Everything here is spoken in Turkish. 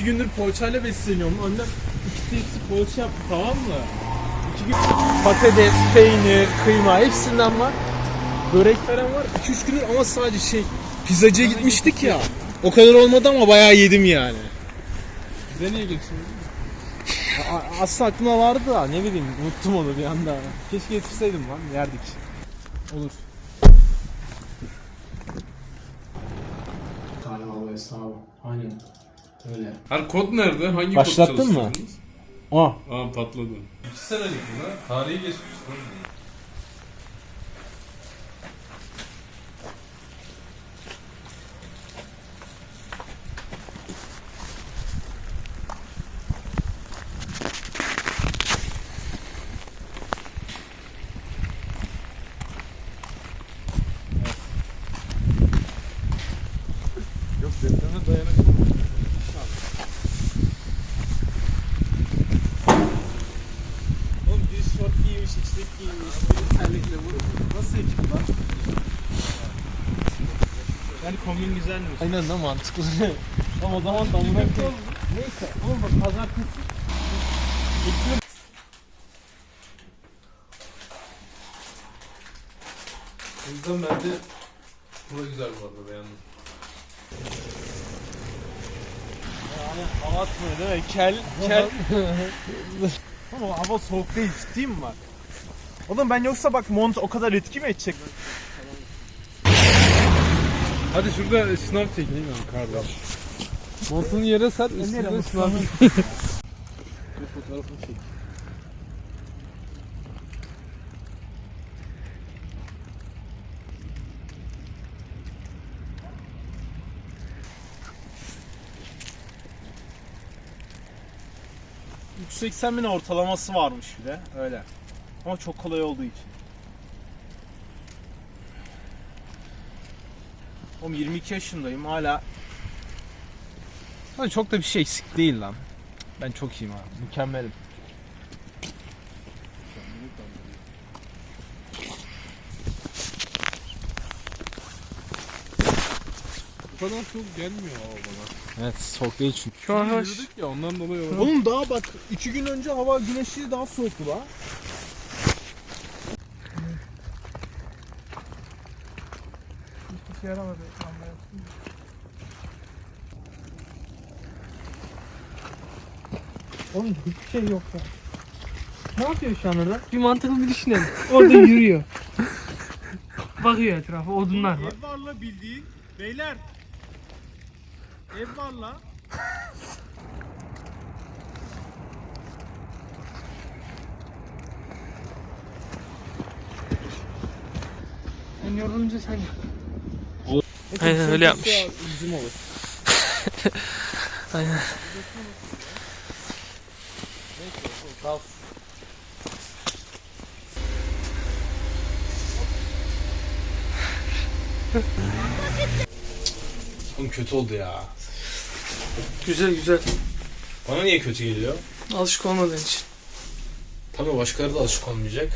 iki gündür poğaçayla besleniyorum. Önden iki tepsi poğaça yaptı tamam mı? İki gün patates, peynir, kıyma hepsinden var. Börek falan var. 2-3 gündür ama sadece şey pizzacıya gitmiştik ya. O kadar olmadı ama bayağı yedim yani. Bize niye geçiyorsun? A- Aslında aklıma vardı da ne bileyim unuttum onu bir anda. Keşke getirseydim lan yerdik. Olur. Galiba hesabı. Aynen. Öyle. Her kod nerede? Hangi Başlattın kod mı? Aa. Aa patladı. 2 senelik mi lan? Tarihi geçmiş. Yok depreme dayanıklı. Oğlum bir şort giymiş, içlik giymiş, terlikle vurup nasıl ekip lan? Yani kombin güzelmiş. Aynen de mantıklı. Ama o zaman damına Neyse oğlum bak pazartesi. Ekmek O yüzden bence bu da güzel bu arada beğendim. Yani hava atmıyor değil mi? Kel, kel. Ama hava soğuk değil, ciddiyim bak. Oğlum ben yoksa bak mont o kadar etki mi edecek? Hadi şurada sınav çekeyim ben kardan. Montunu yere sar, üstüne sınav Bir fotoğrafını çek. %80 bin ortalaması varmış bir de öyle. Ama çok kolay olduğu için. Oğlum 22 yaşındayım hala. Hadi çok da bir şey eksik değil lan. Ben çok iyiyim abi. Mükemmelim. Kadar soğuk gelmiyor hava bana. Evet soğuk değil çünkü. Şu an yürüdük ya ondan dolayı olabilir. Oğlum daha bak 2 gün önce hava güneşli daha soğuktu la. Hiçbir şey yaramadı. Oğlum hiçbir şey yok ya. Ne yapıyor şu an orada? Bir mantıklı bir düşünelim. Orada yürüyor. Bakıyor etrafa, odunlar var. Ev var la bildiğin. Beyler. Ev var la. Sen yorulunca sen Aynen öyle yapmış. Bizim olur. Aynen. Oğlum kötü oldu ya. Güzel güzel. Bana niye kötü geliyor? Alışık olmadığın için. Tabii başkaları da alışık olmayacak.